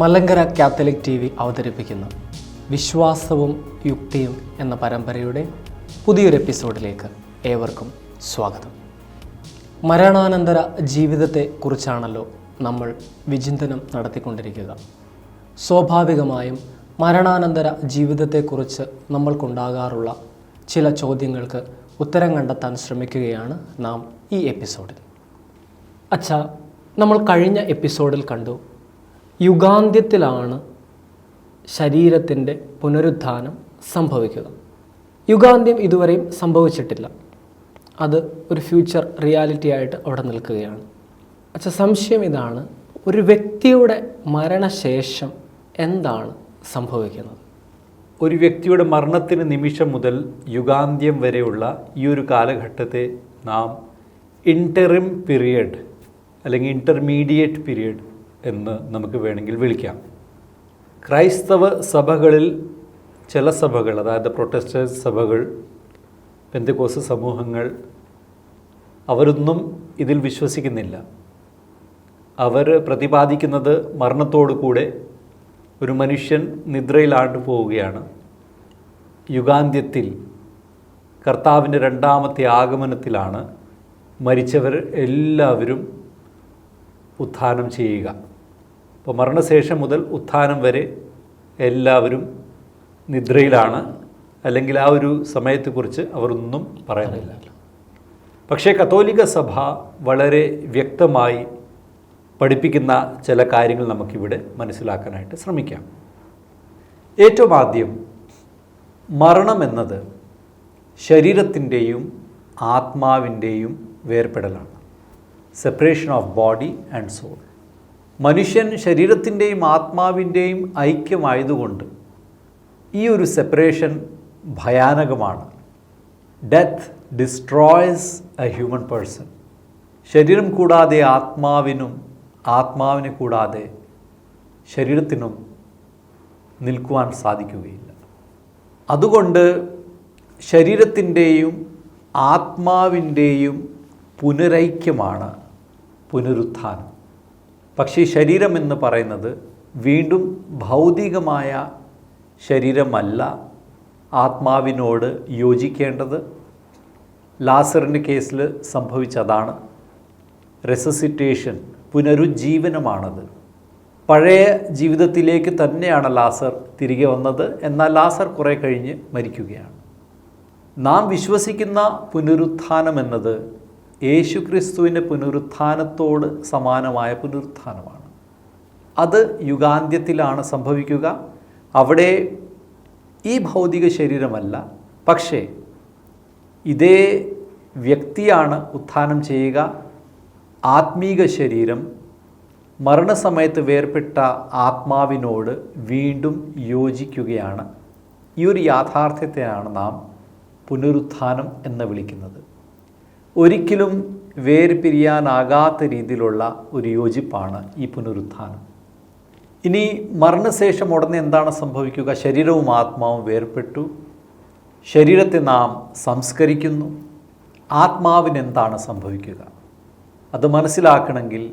Malankara Catholic T V അവതരിപ്പിക്കുന്ന. വിശ്വാസവും യുക്തിയും എന്ന പരമ്പരയുടെ പുതിയൊരു എപ്പിസോഡിലേക്ക് ഏവർക്കും സ്വാഗതം. മരണാനന്തര ജീവിതത്തെ കുറിച്ചാണല്ലോ നമ്മൾ വിചിന്തനം നടത്തിക്കൊണ്ടിരിക്കുക. സ്വാഭാവികമായും മരണാനന്തര ജീവിതത്തെക്കുറിച്ച് നമ്മൾക്കുണ്ടാകാറുള്ള ചില ചോദ്യങ്ങൾക്ക് ഉത്തരം കണ്ടെത്താൻ ശ്രമിക്കുകയാണ് നാം ഈ എപ്പിസോഡിൽ. അച്ഛാ നമ്മൾ കഴിഞ്ഞ എപ്പിസോഡിൽ കണ്ടു യുഗാന്ത്യത്തിലാണ് ശരീരത്തിന്റെ പുനരുത്ഥാനം സംഭവിക്കുക. യുഗാന്ത്യം ഇതുവരെയും സംഭവിച്ചിട്ടില്ല. അത് ഒരു ഫ്യൂച്ചർ റിയാലിറ്റി ആയിട്ട് അവിടെ നിൽക്കുകയാണ്. അച്ഛാ സംശയം ഇതാണ് ഒരു വ്യക്തിയുടെ മരണശേഷം എന്താണ് സംഭവിക്കുന്നത്? ഒരു വ്യക്തിയുടെ മരണത്തിന് നിമിഷം മുതൽ യുഗാന്ത്യം വരെയുള്ള ഈ ഒരു കാലഘട്ടത്തെ നാം ഇന്ററിം പീരിയഡ് അല്ലെങ്കിൽ ഇന്റർമീഡിയറ്റ് പീരിയഡ് എന്ന് നമുക്ക് വേണമെങ്കിൽ വിളിക്കാം. ക്രൈസ്തവ സഭകളിൽ ചില സഭകൾ അതായത് പ്രൊട്ടസ്റ്റേഴ്സ് സഭകൾ പെന്തക്കോസ് സമൂഹങ്ങൾ അവരൊന്നും ഇതിൽ വിശ്വസിക്കുന്നില്ല. അവർ പ്രതിപാദിക്കുന്നത് മരണത്തോടു കൂടെ ഒരു മനുഷ്യൻ നിദ്രയിലാണ്ട് പോവുകയാണ്. യുഗാന്ത്യത്തിൽ കർത്താവിന്റെ രണ്ടാമത്തെ ആഗമനത്തിലാണ് മരിച്ചവർ എല്ലാവരും ഉത്ഥാനം ചെയ്യുക. അപ്പോൾ മരണശേഷം മുതൽ ഉത്ഥാനം വരെ എല്ലാവരും നിദ്രയിലാണ്. അല്ലെങ്കിൽ ആ ഒരു സമയത്തെക്കുറിച്ച് അവരൊന്നും പറയുന്നില്ല പക്ഷേ കത്തോലിക്ക സഭ വളരെ വ്യക്തമായി പഠിപ്പിക്കുന്ന ചില കാര്യങ്ങൾ നമുക്കിവിടെ മനസ്സിലാക്കാനായിട്ട് ശ്രമിക്കാം. ഏറ്റവും ആദ്യം മരണം എന്നത് ശരീരത്തിന്റെയും ആത്മാവിന്റെയും വേർപെടലാണ്. Separation of body and soul മനുഷ്യൻ ശരീരത്തിന്റെയും ആത്മാവിന്റെയും ഐക്യമായതുകൊണ്ട് ഈ ഒരു separation ഭയാനകമാണ്. Death destroys a human person ശരീരം കൂടാതെ ആത്മാവിനും ആത്മാവിനെ കൂടാതെ ശരീരത്തിനും നിൽക്കുവാൻ സാധിക്കുകയില്ല. അതുകൊണ്ട് ശരീരത്തിന്റെയും ആത്മാവിന്റെയും പുനരൈക്യമാണ് പുനരുത്ഥാനം. പക്ഷേ ശരീരം എന്ന് പറയുന്നത് വീണ്ടും ഭൗതികമായ ശരീരമല്ല. ആത്മാവിനോട് യോജിക്കേണ്ടത് ലാസറിന്റെ കേസിൽ സംഭവിച്ചതാണ്. റെസസിറ്റേഷൻ പുനരുജ്ജീവനമാണത്. പഴയ ജീവിതത്തിലേക്ക് തന്നെയാണ് ലാസർ തിരികെ വന്നത്. എന്നാൽ ലാസർ കുറേ കഴിഞ്ഞ് മരിക്കുകയാണ്. നാം വിശ്വസിക്കുന്ന പുനരുത്ഥാനം എന്നത് യേശുക്രിസ്തുവിന്റെ പുനരുത്ഥാനത്തോട് സമാനമായ പുനരുത്ഥാനമാണ്. അത് യുഗാന്ത്യത്തിലാണ് സംഭവിക്കുക. അവിടെ ഈ ഭൗതിക ശരീരമല്ല. പക്ഷേ ഇതേ വ്യക്തിയാണ് ഉത്ഥാനം ചെയ്യുക. ആത്മീക ശരീരം മരണസമയത്ത് വേർപെട്ട ആത്മാവിനോട് വീണ്ടും യോജിക്കുകയാണ്. ഈ ഒരു യാഥാർത്ഥ്യത്തെയാണ് നാം പുനരുത്ഥാനം എന്ന് വിളിക്കുന്നത്. ഒരിക്കലും വേർപിരിയാനാകാത്ത രീതിയിലുള്ള ഒരു യോജിപ്പാണ് ഈ പുനരുത്ഥാനം. ഇനി മരണശേഷം ഉടനെ എന്താണ് സംഭവിക്കുക? ശരീരവും ആത്മാവും വേർപെട്ടു ശരീരത്തെ നാം സംസ്കരിക്കുന്നു. ആത്മാവിന് എന്താണ് സംഭവിക്കുക? അത് മനസ്സിലാക്കണമെങ്കിൽ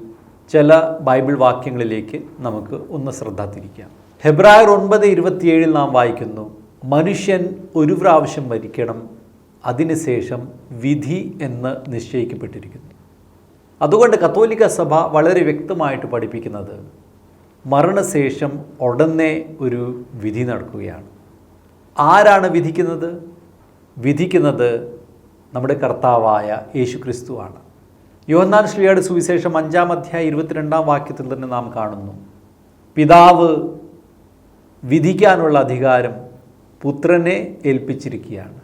ചില ബൈബിൾ വാക്യങ്ങളിലേക്ക് നമുക്ക് ഒന്ന് ശ്രദ്ധ തിരിക്കാം. ഹെബ്രായർ ഒൻപത് ഇരുപത്തിയേഴിൽ നാം വായിക്കുന്നു മനുഷ്യൻ ഒരു പ്രാവശ്യം മരിക്കണം അതിനുശേഷം വിധി എന്ന് നിശ്ചയിക്കപ്പെട്ടിരിക്കുന്നു. അതുകൊണ്ട് കത്തോലിക്ക സഭ വളരെ വ്യക്തമായിട്ട് പഠിപ്പിക്കുന്നത് മരണശേഷം ഉടനെ ഒരു വിധി നടക്കുകയാണ്. ആരാണ് വിധിക്കുന്നത്? വിധിക്കുന്നത് നമ്മുടെ കർത്താവായ യേശു ക്രിസ്തുവാണ് യോഹന്നാൻ ശ്രീയുടെ സുവിശേഷം അഞ്ചാം അധ്യായ ഇരുപത്തിരണ്ടാം വാക്യത്തിൽ തന്നെ നാം കാണുന്നു. പിതാവ് വിധിക്കാനുള്ള അധികാരം പുത്രനെ ഏൽപ്പിച്ചിരിക്കുകയാണ്.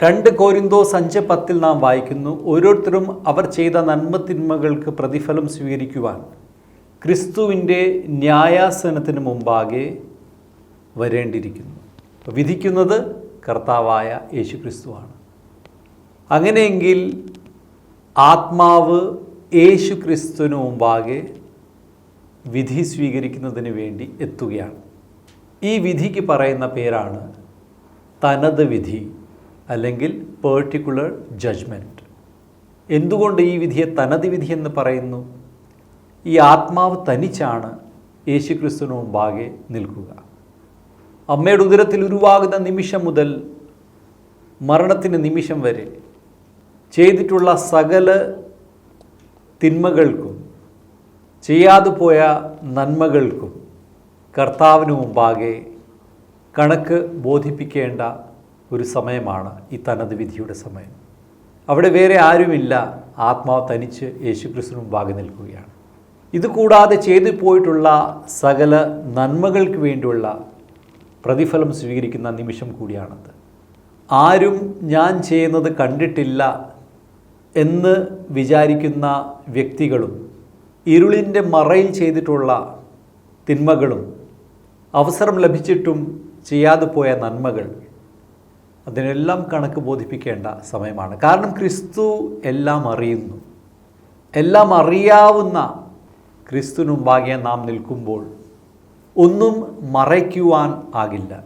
രണ്ട് കോരിന്തോസ് അഞ്ച് പത്തിൽ നാം വായിക്കുന്നു ഓരോരുത്തരും അവർ ചെയ്ത നന്മത്തിന്മകൾക്ക് പ്രതിഫലം സ്വീകരിക്കുവാൻ. ക്രിസ്തുവിന്റെ ന്യായാസനത്തിന് മുമ്പാകെ വരേണ്ടിയിരിക്കുന്നു. വിധിക്കുന്നത് കർത്താവായ യേശു ക്രിസ്തുവാണ് അങ്ങനെയെങ്കിൽ ആത്മാവ് യേശു ക്രിസ്തുവിന് മുമ്പാകെ വിധി സ്വീകരിക്കുന്നതിന് വേണ്ടി എത്തുകയാണ്. ഈ വിധിക്ക് പറയുന്ന പേരാണ് തനത് വിധി. അല്ലെങ്കിൽ പേർട്ടിക്കുലർ ജഡ്ജ്മെന്റ് എന്തുകൊണ്ട് ഈ വിധിയെ തനത് എന്ന് പറയുന്നു? ഈ ആത്മാവ് തനിച്ചാണ് യേശുക്രിസ്തുവിന് മുമ്പാകെ നിൽക്കുക. അമ്മയുടെ ഉദരത്തിൽ ഉരുവാകുന്ന നിമിഷം മുതൽ മരണത്തിന് നിമിഷം വരെ ചെയ്തിട്ടുള്ള സകല തിന്മകൾക്കും ചെയ്യാതെ പോയ നന്മകൾക്കും കർത്താവിന് മുമ്പാകെ കണക്ക് ബോധിപ്പിക്കേണ്ട ഒരു സമയമാണ് ഈ തനത് വിധിയുടെ സമയം. അവിടെ വേറെ ആരുമില്ല. ആത്മാവ് തനിച്ച് യേശുക്രിസ്തുവിനും മുമ്പാകെ നിൽക്കുകയാണ്. ഇത് കൂടാതെ ചെയ്തു പോയിട്ടുള്ള സകല നന്മകൾക്ക് വേണ്ടിയുള്ള പ്രതിഫലം സ്വീകരിക്കുന്ന നിമിഷം കൂടിയാണത്. ആരും ഞാൻ ചെയ്യുന്നത് കണ്ടിട്ടില്ല എന്ന് വിചാരിക്കുന്ന വ്യക്തികളും ഇരുളിന്റെ മറയിൽ ചെയ്തിട്ടുള്ള തിന്മകളും അവസരം ലഭിച്ചിട്ടും ചെയ്യാതെ പോയ നന്മകൾ അതിനെല്ലാം കണക്ക് ബോധിപ്പിക്കേണ്ട സമയമാണ്. കാരണം ക്രിസ്തു എല്ലാം അറിയുന്നു. എല്ലാം അറിയാവുന്ന ക്രിസ്തുവിനുമ്പാകെ നാം നിൽക്കുമ്പോൾ ഒന്നും മറയ്ക്കുവാൻ ആകില്ല.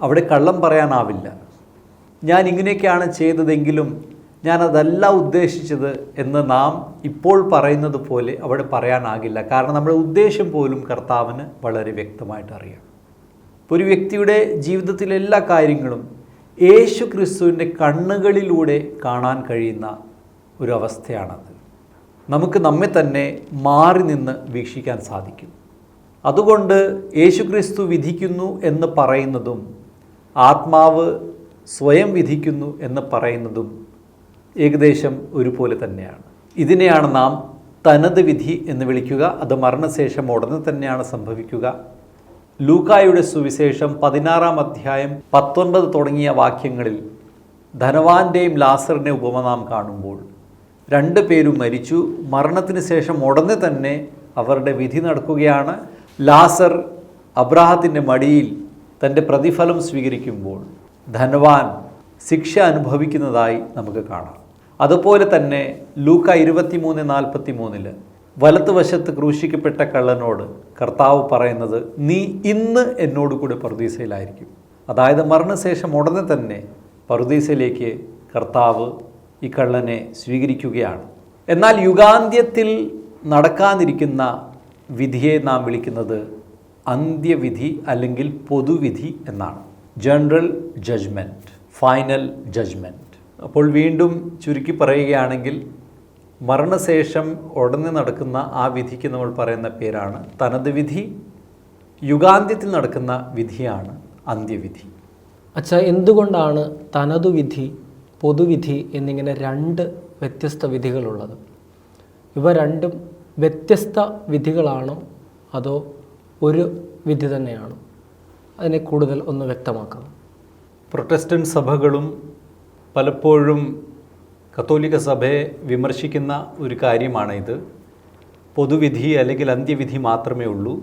അവിടെ കള്ളം പറയാനാവില്ല. ഞാൻ ഇങ്ങനെയൊക്കെയാണ് ചെയ്തതെങ്കിലും ഞാനതല്ല ഉദ്ദേശിച്ചത് എന്ന് നാം ഇപ്പോൾ പറയുന്നത് പോലെ അവിടെ പറയാനാകില്ല. കാരണം നമ്മുടെ ഉദ്ദേശം പോലും കർത്താവിന് വളരെ വ്യക്തമായിട്ട് അറിയാം. ഒരു വ്യക്തിയുടെ ജീവിതത്തിലെ എല്ലാ കാര്യങ്ങളും യേശു ക്രിസ്തുവിന്റെ കണ്ണുകളിലൂടെ കാണാൻ കഴിയുന്ന ഒരവസ്ഥയാണത്. നമുക്ക് നമ്മെ തന്നെ മാറി നിന്ന് വീക്ഷിക്കാൻ സാധിക്കും. അതുകൊണ്ട് യേശു ക്രിസ്തു വിധിക്കുന്നു എന്ന് പറയുന്നതും ആത്മാവ് സ്വയം വിധിക്കുന്നു എന്ന് പറയുന്നതും ഏകദേശം ഒരുപോലെ തന്നെയാണ്. ഇതിനെയാണ് നാം തനത് വിധി എന്ന് വിളിക്കുക. അത് മരണശേഷം ഉടനെ തന്നെയാണ് സംഭവിക്കുക. ലൂക്കായുടെ സുവിശേഷം പതിനാറാം അധ്യായം പത്തൊൻപത് തുടങ്ങിയ വാക്യങ്ങളിൽ ധനവാന്റെയും ലാസറിന്റെ ഉപമ നാം കാണുമ്പോൾ രണ്ട് പേരും മരിച്ചു മരണത്തിന് ശേഷം ഉടനെ തന്നെ അവരുടെ വിധി നടക്കുകയാണ്. ലാസർ അബ്രാഹത്തിന്റെ മടിയിൽ തന്റെ പ്രതിഫലം സ്വീകരിക്കുമ്പോൾ ധനവാൻ ശിക്ഷ അനുഭവിക്കുന്നതായി നമുക്ക് കാണാം. അതുപോലെ തന്നെ ലൂക്ക ഇരുപത്തിമൂന്ന് നാൽപ്പത്തി മൂന്നിൽ വലത്തുവശത്ത് ക്രൂശിക്കപ്പെട്ട കള്ളനോട് കർത്താവ് പറയുന്നത് നീ ഇന്ന് എന്നോട് കൂടെ പറുദീസയിലായിരിക്കും. അതായത് മരണശേഷം ഉടനെ തന്നെ പറുദീസയിലേക്ക് കർത്താവ് ഈ കള്ളനെ സ്വീകരിക്കുകയാണ്. എന്നാൽ യുഗാന്ത്യത്തിൽ നടക്കാനിരിക്കുന്ന വിധിയെ നാം വിളിക്കുന്നത് അന്ത്യവിധി അല്ലെങ്കിൽ പൊതുവിധി എന്നാണ്. ജനറൽ ജഡ്ജ്മെന്റ് ഫൈനൽ ജഡ്ജ്മെന്റ് അപ്പോൾ വീണ്ടും ചുരുക്കി പറയുകയാണെങ്കിൽ മരണശേഷം ഉടനെ നടക്കുന്ന ആ വിധിക്ക് നമ്മൾ പറയുന്ന പേരാണ് തനത് വിധി യുഗാന്ത്യത്തിൽ നടക്കുന്ന വിധിയാണ് അന്ത്യവിധി. അച്ഛാ എന്തുകൊണ്ടാണ് തനതു വിധി പൊതുവിധി എന്നിങ്ങനെ രണ്ട് വ്യത്യസ്ത വിധികളുള്ളത്? ഇവ രണ്ടും വ്യത്യസ്ത വിധികളാണോ അതോ ഒരു വിധി തന്നെയാണ്? അതിനെ കൂടുതൽ ഒന്ന് വ്യക്തമാക്കാം. പ്രൊട്ടസ്റ്റന്റ് സഭകളും പലപ്പോഴും കത്തോലിക്ക സഭയെ വിമർശിക്കുന്ന ഒരു കാര്യമാണ് ഇത്. പൊതുവിധി അല്ലെങ്കിൽ അന്ത്യവിധി മാത്രമേ ഉള്ളൂ.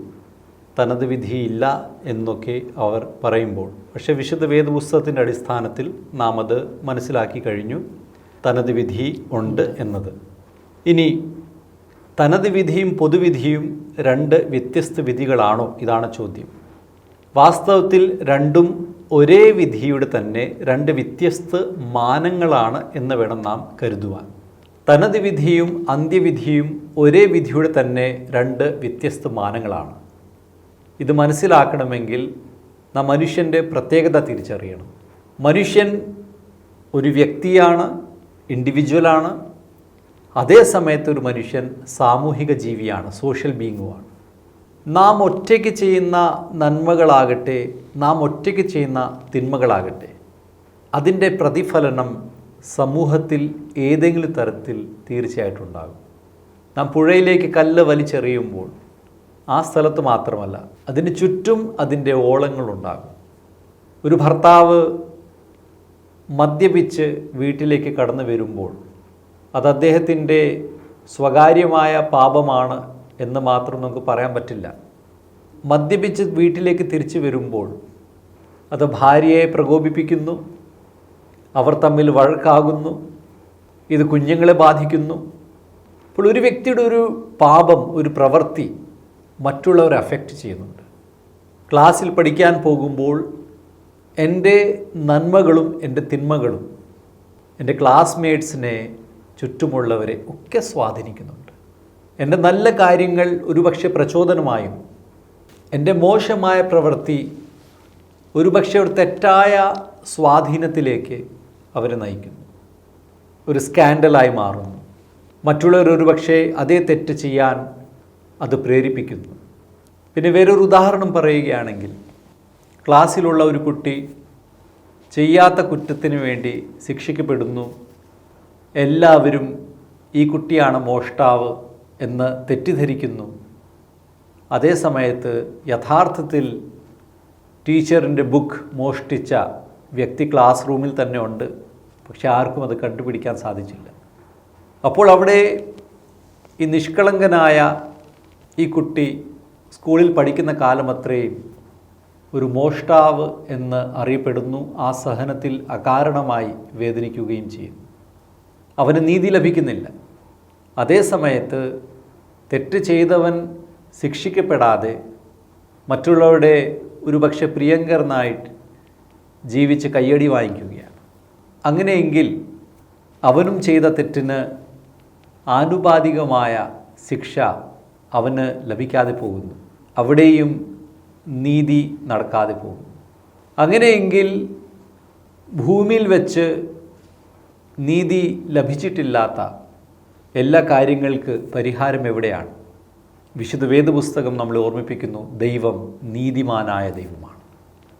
തനത് വിധിയില്ല എന്നൊക്കെ അവർ പറയുമ്പോൾ. പക്ഷേ വിശുദ്ധ വേദപുസ്തകത്തിന്റെ അടിസ്ഥാനത്തിൽ നാം അത് മനസ്സിലാക്കി കഴിഞ്ഞു. തനത് വിധി ഉണ്ട് എന്നത്. ഇനി തനത് വിധിയും പൊതുവിധിയും രണ്ട് വ്യത്യസ്ത വിധികളാണോ? ഇതാണ് ചോദ്യം. വാസ്തവത്തിൽ രണ്ടും ഒരേ വിധിയുടെ തന്നെ രണ്ട് വ്യത്യസ്ത മാനങ്ങളാണ് എന്ന് വേണം നാം കരുതുവാൻ. തനത് വിധിയും അന്ത്യവിധിയും ഒരേ വിധിയുടെ തന്നെ രണ്ട് വ്യത്യസ്ത മാനങ്ങളാണ്. ഇത് മനസ്സിലാക്കണമെങ്കിൽ നാം മനുഷ്യന്റെ പ്രത്യേകത തിരിച്ചറിയണം. മനുഷ്യൻ ഒരു വ്യക്തിയാണ് ഇൻഡിവിജ്വലാണ് അതേ സമയത്ത് ഒരു മനുഷ്യൻ സാമൂഹിക ജീവിയാണ് സോഷ്യൽ ബീങ്ങുമാണ് നാം ഒറ്റയ്ക്ക് ചെയ്യുന്ന നന്മകളാകട്ടെ നാം ഒറ്റയ്ക്ക് ചെയ്യുന്ന തിന്മകളാകട്ടെ. അതിന്റെ പ്രതിഫലനം സമൂഹത്തിൽ ഏതെങ്കിലും തരത്തിൽ തീർച്ചയായിട്ടും ഉണ്ടാകും നാം പുഴയിലേക്ക് കല്ല് വലിച്ചെറിയുമ്പോൾ ആ സ്ഥലത്ത് മാത്രമല്ല അതിന് ചുറ്റും അതിന്റെ ഓളങ്ങളുണ്ടാകും. ഒരു ഭർത്താവ് മദ്യപിച്ച് വീട്ടിലേക്ക് കടന്നു വരുമ്പോൾ അത് അദ്ദേഹത്തിന്റെ സ്വകാര്യമായ പാപമാണ് എന്ന് മാത്രം നമുക്ക് പറയാൻ പറ്റില്ല. മദ്യപിച്ച് വീട്ടിലേക്ക് തിരിച്ചു വരുമ്പോൾ അത് ഭാര്യയെ പ്രകോപിപ്പിക്കുന്നു അവർ തമ്മിൽ വഴക്കാകുന്നു ഇത് കുഞ്ഞുങ്ങളെ ബാധിക്കുന്നു. അപ്പോൾ ഒരു വ്യക്തിയുടെ ഒരു പാപം ഒരു പ്രവൃത്തി മറ്റുള്ളവരെ അഫക്റ്റ് ചെയ്യുന്നുണ്ട്. ക്ലാസ്സിൽ പഠിക്കാൻ പോകുമ്പോൾ എന്റെ നന്മകളും എന്റെ തിന്മകളും എന്റെ ക്ലാസ്മേറ്റ്സിനെ ചുറ്റുമുള്ളവരെ ഒക്കെ സ്വാധീനിക്കുന്നുണ്ട്. എന്റെ നല്ല കാര്യങ്ങൾ ഒരുപക്ഷെ പ്രചോദനമായും എന്റെ മോശമായ പ്രവൃത്തി ഒരുപക്ഷെ ഒരു തെറ്റായ സ്വാധീനത്തിലേക്ക് അവരെ നയിക്കുന്നു. ഒരു സ്കാൻഡലായി മാറുന്നു. മറ്റുള്ളവർ ഒരുപക്ഷെ അതേ തെറ്റ് ചെയ്യാൻ അത് പ്രേരിപ്പിക്കുന്നു. പിന്നെ വേറൊരു ഉദാഹരണം പറയുകയാണെങ്കിൽ ക്ലാസ്സിലുള്ള ഒരു കുട്ടി ചെയ്യാത്ത കുറ്റത്തിന് വേണ്ടി ശിക്ഷിക്കപ്പെടുന്നു. എല്ലാവരും ഈ കുട്ടിയാണ് മോഷ്ടാവ്. എന്ന് തെറ്റിദ്ധരിക്കുന്നു. അതേ സമയത്ത് യഥാർത്ഥത്തിൽ ടീച്ചറിന്റെ ബുക്ക് മോഷ്ടിച്ച വ്യക്തി ക്ലാസ് റൂമിൽ തന്നെ ഉണ്ട്. പക്ഷെ ആർക്കും അത് കണ്ടുപിടിക്കാൻ സാധിച്ചില്ല. അപ്പോൾ അവിടെ ഈ നിഷ്കളങ്കനായ ഈ കുട്ടി സ്കൂളിൽ പഠിക്കുന്ന കാലം അത്രയും ഒരു മോഷ്ടാവ് എന്ന് അറിയപ്പെടുന്നു. ആ സഹനത്തിൽ അകാരണമായി വേദനിക്കുകയും ചെയ്യുന്നു. അവന് നീതി ലഭിക്കുന്നില്ല. അതേ സമയത്ത് തെറ്റ് ചെയ്തവൻ ശിക്ഷിക്കപ്പെടാതെ മറ്റുള്ളവരുടെ ഒരുപക്ഷെ പ്രിയങ്കരനായിട്ട് ജീവിച്ച് കയ്യടി വാങ്ങിക്കുകയാണ്. അങ്ങനെയെങ്കിൽ അവനും ചെയ്ത തെറ്റിന് ആനുപാതികമായ ശിക്ഷ അവന് ലഭിക്കാതെ പോകുന്നു. അവിടെയും നീതി നടക്കാതെ പോകുന്നു. അങ്ങനെയെങ്കിൽ ഭൂമിയിൽ വെച്ച് നീതി ലഭിച്ചിട്ടില്ലാത്ത എല്ലാ കാര്യങ്ങൾക്ക് പരിഹാരം എവിടെയാണ്? വിശുദ്ധ വേദപുസ്തകം നമ്മളെ ഓർമ്മിപ്പിക്കുന്നു ദൈവം നീതിമാനായ ദൈവമാണ്.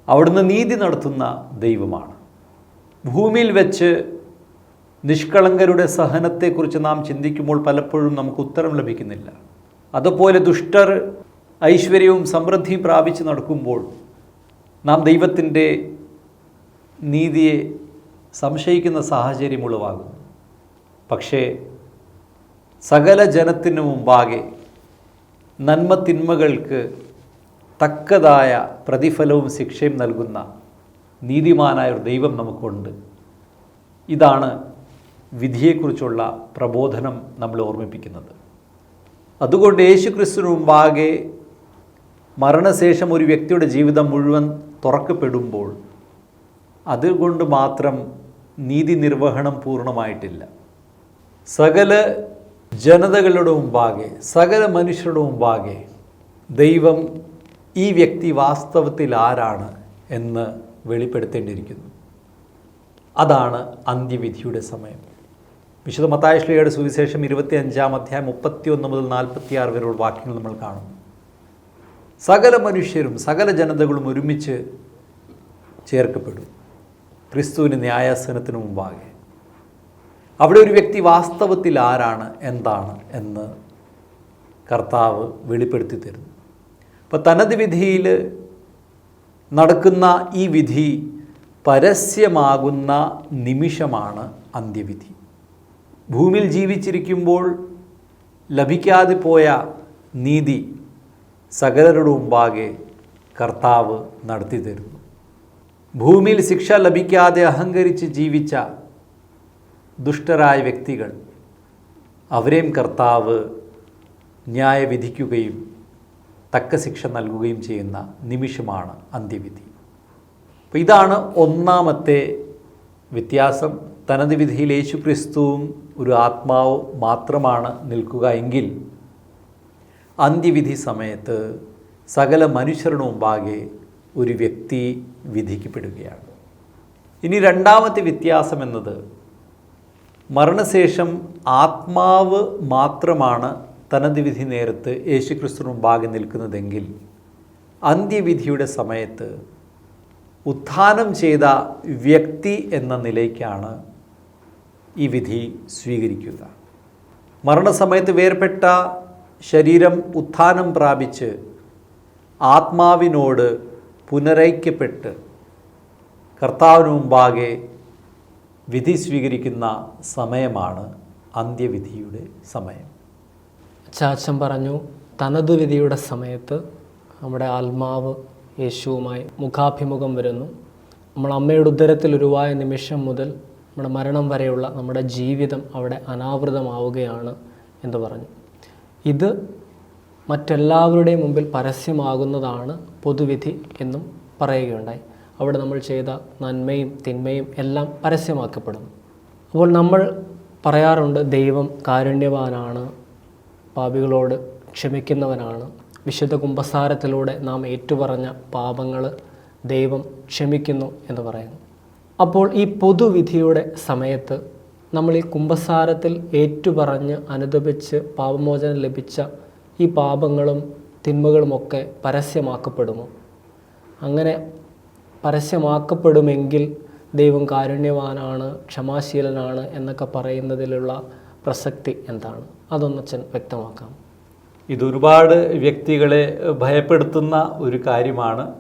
അവിടുന്ന് നീതി നടത്തുന്ന ദൈവമാണ്. ഭൂമിയിൽ വെച്ച് നിഷ്കളങ്കരുടെ സഹനത്തെക്കുറിച്ച് നാം ചിന്തിക്കുമ്പോൾ പലപ്പോഴും നമുക്ക് ഉത്തരം ലഭിക്കുന്നില്ല. അതുപോലെ ദുഷ്ടർ ഐശ്വര്യവും സമൃദ്ധിയും പ്രാപിച്ച് നടക്കുമ്പോൾ നാം ദൈവത്തിന്റെ നീതിയെ സംശയിക്കുന്ന സാഹചര്യം ഉളവാകുന്നു. പക്ഷേ സകല ജനത്തിനു മുമ്പാകെ നന്മ തിന്മകൾക്ക് തക്കതായ പ്രതിഫലവും ശിക്ഷയും നൽകുന്ന നീതിമാനായ ഒരു ദൈവം നമുക്കുണ്ട്. ഇതാണ് വിധിയെക്കുറിച്ചുള്ള പ്രബോധനം നമ്മൾ ഓർമ്മിപ്പിക്കുന്നത്. അതുകൊണ്ട് യേശു ക്രിസ്തു മുമ്പാകെ മരണശേഷം ഒരു വ്യക്തിയുടെ ജീവിതം മുഴുവൻ തുറക്കപ്പെടുമ്പോൾ അതുകൊണ്ട് മാത്രം നീതി നിർവഹണം പൂർണമായിട്ടില്ല. സകല ജനതകളുടെ മുമ്പാകെ സകല മനുഷ്യരുടെ മുമ്പാകെ ദൈവം ഈ വ്യക്തി വാസ്തവത്തിൽ ആരാണ് എന്ന് വെളിപ്പെടുത്തേണ്ടിയിരിക്കുന്നു. അതാണ് അന്ത്യവിധിയുടെ സമയം. വിശുദ്ധ മത്തായശ്ലിയുടെ സുവിശേഷം ഇരുപത്തി അഞ്ചാം അധ്യായം മുപ്പത്തിയൊന്ന് മുതൽ നാൽപ്പത്തിയാറ് വരെയുള്ള വാക്യങ്ങൾ നമ്മൾ കാണും. സകല മനുഷ്യരും സകല ജനതകളും ഒരുമിച്ച് ചേർക്കപ്പെടും. ക്രിസ്തുവിന് ന്യായാസനത്തിന് മുമ്പാകെ. അവിടെ ഒരു വ്യക്തി വാസ്തവത്തിൽ ആരാണ് എന്താണ് എന്ന് കർത്താവ് വെളിപ്പെടുത്തി തരുന്നു. അപ്പോൾ തനത് വിധിയിൽ നടക്കുന്ന ഈ വിധി പരസ്യമാകുന്ന നിമിഷമാണ് അന്ത്യവിധി. ഭൂമിയിൽ ജീവിച്ചിരിക്കുമ്പോൾ ലഭിക്കാതെ പോയ നീതി സകലരുടെ മുമ്പാകെ കർത്താവ് നടത്തി തരുന്നു. ഭൂമിയിൽ ശിക്ഷ ലഭിക്കാതെ അഹങ്കരിച്ച് ജീവിച്ച ദുഷ്ടരായ വ്യക്തികൾ അവരെയും കർത്താവ് ന്യായവിധിക്കുകയും തക്ക ശിക്ഷ നൽകുകയും ചെയ്യുന്ന നിമിഷമാണ് അന്ത്യവിധി. അപ്പോൾ ഇതാണ് ഒന്നാമത്തെ വ്യത്യാസം. തനത് വിധിയിൽ യേശു ക്രിസ്തുവും ഒരു ആത്മാവ് മാത്രമാണ് നിൽക്കുക എങ്കിൽ അന്ത്യവിധി സമയത്ത് സകല മനുഷ്യരുടെ മുമ്പാകെ ഒരു വ്യക്തി വിധിക്കപ്പെടുകയാണ്. ഇനി രണ്ടാമത്തെ വ്യത്യാസം എന്നത് മരണശേഷം ആത്മാവ് മാത്രമാണ് തനത് വിധി നേരത്ത് യേശുക്രിസ്തു മുമ്പാകെ നിൽക്കുന്നതെങ്കിൽ അന്ത്യവിധിയുടെ സമയത്ത് ഉത്ഥാനം ചെയ്ത വ്യക്തി എന്ന നിലയ്ക്കാണ് ഈ വിധി സ്വീകരിക്കുക. മരണസമയത്ത് വേർപെട്ട ശരീരം ഉത്ഥാനം പ്രാപിച്ച് ആത്മാവിനോട് പുനരൈക്യപ്പെട്ട് കർത്താവിന് മുമ്പാകെ വിധി സ്വീകരിക്കുന്ന സമയമാണ് അന്ത്യവിധിയുടെ സമയം. ചാച്ചൻ പറഞ്ഞു തനതു വിധിയുടെ സമയത്ത് നമ്മുടെ ആത്മാവ് യേശുവുമായി മുഖാഭിമുഖം വരുന്നു. നമ്മൾ അമ്മയുടെ ഉദരത്തിൽ ഉരുവായ നിമിഷം മുതൽ നമ്മുടെ മരണം വരെയുള്ള നമ്മുടെ ജീവിതം അവിടെ അനാവൃതമാവുകയാണ് എന്ന് പറഞ്ഞു. ഇത് മറ്റെല്ലാവരുടെയും മുമ്പിൽ പരസ്യമാകുന്നതാണ് പൊതുവിധി എന്നും പറയുകയുണ്ടായി. അവിടെ നമ്മൾ ചെയ്ത നന്മയും തിന്മയും എല്ലാം പരസ്യമാക്കപ്പെടുന്നു. അപ്പോൾ നമ്മൾ പറയാറുണ്ട് ദൈവം കാരുണ്യവാനാണ് പാപികളോട് ക്ഷമിക്കുന്നവനാണ്. വിശുദ്ധ കുംഭസാരത്തിലൂടെ നാം ഏറ്റുപറഞ്ഞ പാപങ്ങൾ ദൈവം ക്ഷമിക്കുന്നു എന്ന് പറയുന്നു. അപ്പോൾ ഈ പൊതുവിധിയുടെ സമയത്ത് നമ്മൾ ഈ കുംഭസാരത്തിൽ ഏറ്റുപറഞ്ഞ് അനുദപിച്ച് പാപമോചനം ലഭിച്ച ഈ പാപങ്ങളും തിന്മകളുമൊക്കെ പരസ്യമാക്കപ്പെടുമോ അങ്ങനെ പരസ്യമാക്കപ്പെടുമെങ്കിൽ ദൈവം കാരുണ്യവാനാണ് ക്ഷമാശീലനാണ് എന്നൊക്കെ പറയുന്നതിലുള്ള പ്രസക്തി എന്താണ്? അതൊന്നച്ഛൻ വ്യക്തമാക്കാം. ഇതൊരുപാട് വ്യക്തികളെ ഭയപ്പെടുത്തുന്ന ഒരു കാര്യമാണ്.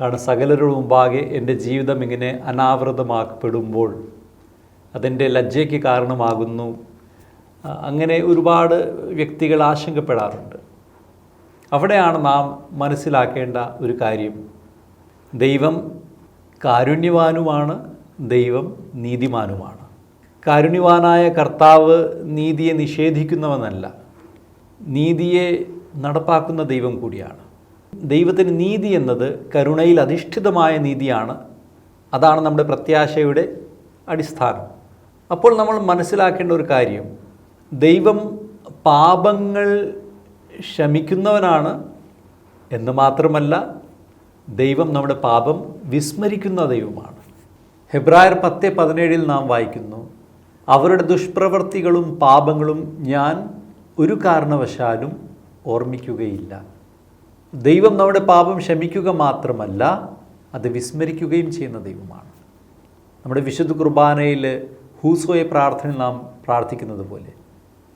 കാരണം സകലരുടെ മുമ്പാകെ എന്റെ ജീവിതം ഇങ്ങനെ അനാവൃതമാക്കപ്പെടുമ്പോൾ അതെന്റെ ലജ്ജയ്ക്ക് കാരണമാകുന്നു. അങ്ങനെ ഒരുപാട് വ്യക്തികൾ ആശങ്കപ്പെടാറുണ്ട്. അവിടെയാണ് നാം മനസ്സിലാക്കേണ്ട ഒരു കാര്യം. ദൈവം കാരുണ്യവാനുമാണ് ദൈവം നീതിമാനുമാണ്. കാരുണ്യവാനായ കർത്താവ് നീതിയെ നിഷേധിക്കുന്നവനല്ല. നീതിയെ നടപ്പാക്കുന്ന ദൈവം കൂടിയാണ്. ദൈവത്തിന് നീതി എന്നത് കരുണയിൽ അധിഷ്ഠിതമായ നീതിയാണ്. അതാണ് നമ്മുടെ പ്രത്യാശയുടെ അടിസ്ഥാനം. അപ്പോൾ നമ്മൾ മനസ്സിലാക്കേണ്ട ഒരു കാര്യം ദൈവം പാപങ്ങൾ ക്ഷമിക്കുന്നവനാണ് എന്ന് മാത്രമല്ല ദൈവം നമ്മുടെ പാപം വിസ്മരിക്കുന്ന ദൈവമാണ്. ഹെബ്രായർ പത്ത് പതിനേഴിൽ നാം വായിക്കുന്നു അവരുടെ ദുഷ്പ്രവർത്തികളും പാപങ്ങളും ഞാൻ ഒരു കാരണവശാലും ഓർമ്മിക്കുകയില്ല. ദൈവം നമ്മുടെ പാപം ക്ഷമിക്കുക മാത്രമല്ല അത് വിസ്മരിക്കുകയും ചെയ്യുന്ന ദൈവമാണ്. നമ്മുടെ വിശുദ്ധ കുർബാനയിൽ ഹൂസോയ പ്രാർത്ഥന നാം പ്രാർത്ഥിക്കുന്നത് പോലെ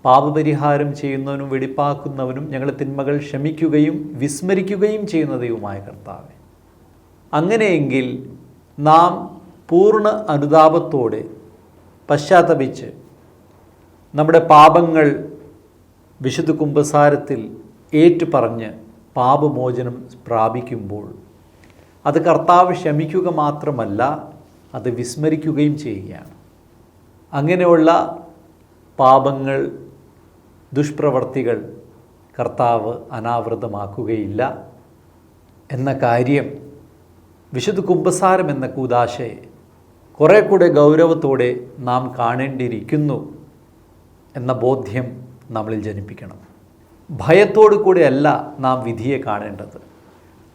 പാപപരിഹാരം ചെയ്യുന്നവനും വെടിപ്പാക്കുന്നവനും ഞങ്ങളെ തിന്മകൾ ക്ഷമിക്കുകയും വിസ്മരിക്കുകയും ചെയ്യുന്ന ദൈവമായ കർത്താവെ അങ്ങനെയെങ്കിൽ നാം പൂർണ അനുതാപത്തോടെ പശ്ചാത്തപിച്ച് നമ്മുടെ പാപങ്ങൾ വിശുദ്ധ കുംഭസാരത്തിൽ ഏറ്റുപറഞ്ഞ് പാപമോചനം പ്രാപിക്കുമ്പോൾ അത് കർത്താവ് ക്ഷമിക്കുക മാത്രമല്ല അത് വിസ്മരിക്കുകയും ചെയ്യുകയാണ്. അങ്ങനെയുള്ള പാപങ്ങൾ ദുഷ്പ്രവർത്തികൾ കർത്താവ് അനാവൃതമാക്കുകയില്ല എന്ന കാര്യം വിശുദ്ധ കുംഭസാരം എന്ന കൂതാശയെ കുറേ കൂടെ ഗൗരവത്തോടെ നാം കാണേണ്ടിയിരിക്കുന്നു എന്ന ബോധ്യം നമ്മളിൽ ജനിപ്പിക്കണം. ഭയത്തോടു കൂടെയല്ല നാം വിധിയെ കാണേണ്ടത്.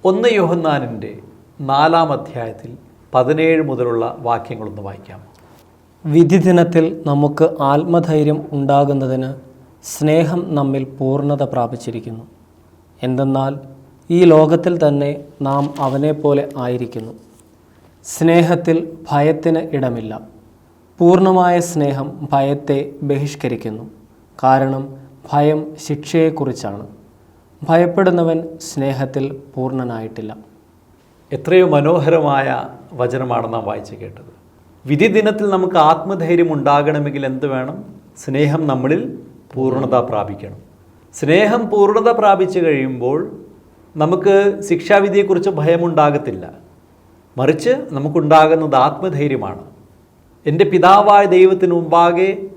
ഒന്ന് യോഹന്നാനിന്റെ നാലാം അധ്യായത്തിൽ പതിനേഴ് മുതലുള്ള വാക്യങ്ങളൊന്ന് വായിക്കാം. വിധി ദിനത്തിൽ നമുക്ക് ആത്മധൈര്യം ഉണ്ടാകുന്നതിന് സ്നേഹം നമ്മിൽ പൂർണത പ്രാപിച്ചിരിക്കുന്നു. എന്തെന്നാൽ ഈ ലോകത്തിൽ തന്നെ നാം അവനെപ്പോലെ ആയിരിക്കുന്നു. സ്നേഹത്തിൽ ഭയത്തിന് ഇടമില്ല. പൂർണമായ സ്നേഹം ഭയത്തെ ബഹിഷ്കരിക്കുന്നു. കാരണം ഭയം ശിക്ഷയെക്കുറിച്ചാണ്. ഭയപ്പെടുന്നവൻ സ്നേഹത്തിൽ പൂർണനായിട്ടില്ല എത്രയോ മനോഹരമായ വചനമാണ് നാം വായിച്ചു കേട്ടത്. വിധി ദിനത്തിൽ നമുക്ക് ആത്മധൈര്യം ഉണ്ടാകണമെങ്കിൽ എന്ത് വേണം? സ്നേഹം നമ്മളിൽ പൂർണത പ്രാപിക്കണം. സ്നേഹം പൂർണത പ്രാപിച്ചു കഴിയുമ്പോൾ നമുക്ക് ശിക്ഷാവിധിയെക്കുറിച്ച് ഭയമുണ്ടാകത്തില്ല. മറിച്ച് നമുക്കുണ്ടാകുന്നത് ആത്മധൈര്യമാണ്. എന്റെ പിതാവായ ദൈവത്തിന് മുമ്പാകെ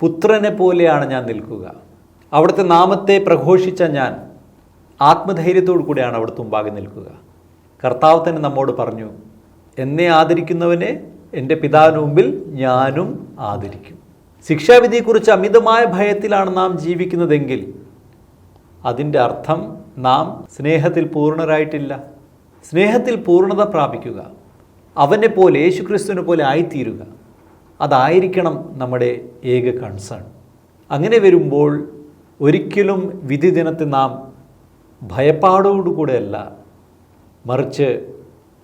പുത്രനെ പോലെയാണ് ഞാൻ നിൽക്കുക. അവിടുത്തെ നാമത്തെ പ്രഘോഷിച്ച ഞാൻ ആത്മധൈര്യത്തോടു കൂടിയാണ് അവിടുത്തെ മുമ്പാകെ നിൽക്കുക. കർത്താവ് തന്നെ നമ്മോട് പറഞ്ഞു എന്നെ ആദരിക്കുന്നവനെ എന്റെ പിതാവിന് മുമ്പിൽ ഞാനും ആദരിക്കും. ശിക്ഷാവിധിയെക്കുറിച്ച് അമിതമായ ഭയത്തിലാണ് നാം ജീവിക്കുന്നതെങ്കിൽ അതിന്റെ അർത്ഥം നാം സ്നേഹത്തിൽ പൂർണരായിട്ടില്ല സ്നേഹത്തിൽ പൂർണത പ്രാപിക്കുക. അവനെ പോലെ യേശുക്രിസ്തുവിനെ പോലെ ആയിത്തീരുക. അതായിരിക്കണം നമ്മുടെ ഏക കൺസേൺ അങ്ങനെ വരുമ്പോൾ ഒരിക്കലും വിധി ദിനത്തിൽ നാം ഭയപ്പാടോടുകൂടെയല്ല മറിച്ച്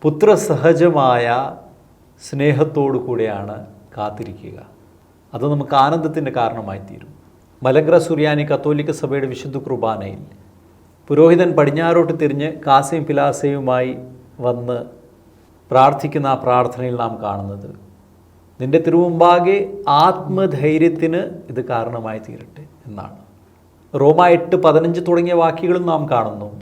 പുത്രസഹജമായ സ്നേഹത്തോടു കൂടെയാണ് കാത്തിരിക്കുക. അത് നമുക്ക് ആനന്ദത്തിന്റെ കാരണമായി തീരും മലങ്കര സുറിയാനി കത്തോലിക്ക സഭയുടെ വിശുദ്ധ കുർബാനയിൽ പുരോഹിതൻ പടിഞ്ഞാറോട്ട് തിരിഞ്ഞ് കാസയും പിലാസയുമായി വന്ന് പ്രാർത്ഥിക്കുന്ന ആ പ്രാർത്ഥനയിൽ നാം കാണുന്നത്. നിന്റെ തിരുമുമ്പാകെ ആത്മധൈര്യത്തിന് ഇത് കാരണമായി തീരട്ടെ എന്നാണ്. റോമ എട്ട് പതിനഞ്ച് തുടങ്ങിയ വാക്യങ്ങളും നാം കാണുന്നു.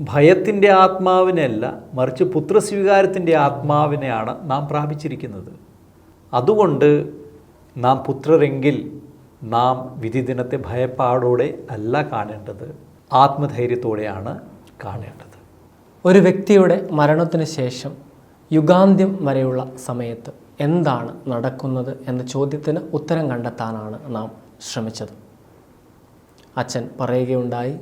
ഭയത്തിന്റെ ആത്മാവിനെയല്ല മറിച്ച് പുത്രസ്വീകാരത്തിന്റെ ആത്മാവിനെയാണ് നാം പ്രാപിച്ചിരിക്കുന്നത്. അതുകൊണ്ട് നാം പുത്രരെങ്കിൽ നാം വിധിദിനത്തെ ഭയപ്പാടോടെ അല്ല കാണേണ്ടത് ആത്മധൈര്യത്തോടെയാണ് കാണേണ്ടത്. ഒരു വ്യക്തിയുടെ മരണത്തിന് ശേഷം യുഗാന്ത്യം വരെയുള്ള സമയത്ത് എന്താണ് നടക്കുന്നത് എന്ന ചോദ്യത്തിന് ഉത്തരം കണ്ടെത്താനാണ് നാം ശ്രമിച്ചത്. അച്ഛൻ പറയുകയുണ്ടായി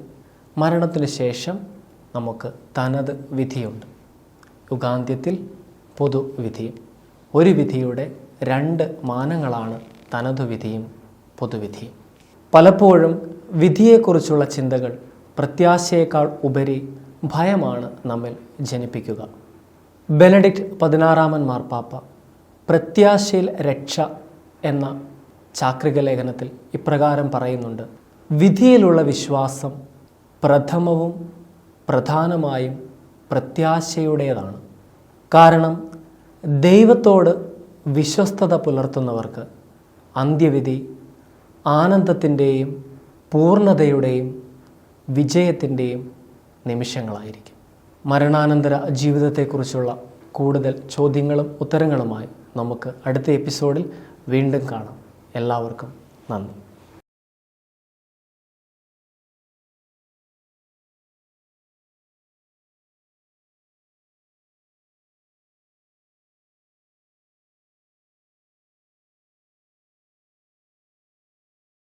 മരണത്തിന് ശേഷം നമുക്ക് തനത് വിധിയുണ്ട്. യുഗാന്ത്യത്തിൽ പൊതുവിധിയും ഒരു വിധിയുടെ രണ്ട് മാനങ്ങളാണ് തനതു വിധിയും. പൊതുവിധിയും പലപ്പോഴും വിധിയെക്കുറിച്ചുള്ള ചിന്തകൾ പ്രത്യാശയേക്കാൾ ഉപരി ഭയമാണ് നമ്മിൽ ജനിപ്പിക്കുക. ബെനഡിക്റ്റ് പതിനാറാമൻ മാർപ്പാപ്പ പ്രത്യാശയിൽ രക്ഷ എന്ന ചാക്രിക ലേഖനത്തിൽ ഇപ്രകാരം പറയുന്നുണ്ട്. വിധിയിലുള്ള വിശ്വാസം പ്രഥമവും പ്രധാനമായും പ്രത്യാശയുടേതാണ്. കാരണം ദൈവത്തോട് വിശ്വസ്തത പുലർത്തുന്നവർക്ക് അന്ത്യവിധി ആനന്ദത്തിന്റെയും പൂർണതയുടെയും വിജയത്തിന്റെയും നിമിഷങ്ങളായിരിക്കും. മരണാനന്തര ജീവിതത്തെക്കുറിച്ചുള്ള കൂടുതൽ ചോദ്യങ്ങളും ഉത്തരങ്ങളുമായി നമുക്ക് അടുത്ത എപ്പിസോഡിൽ വീണ്ടും കാണാം. എല്ലാവർക്കും നന്ദി.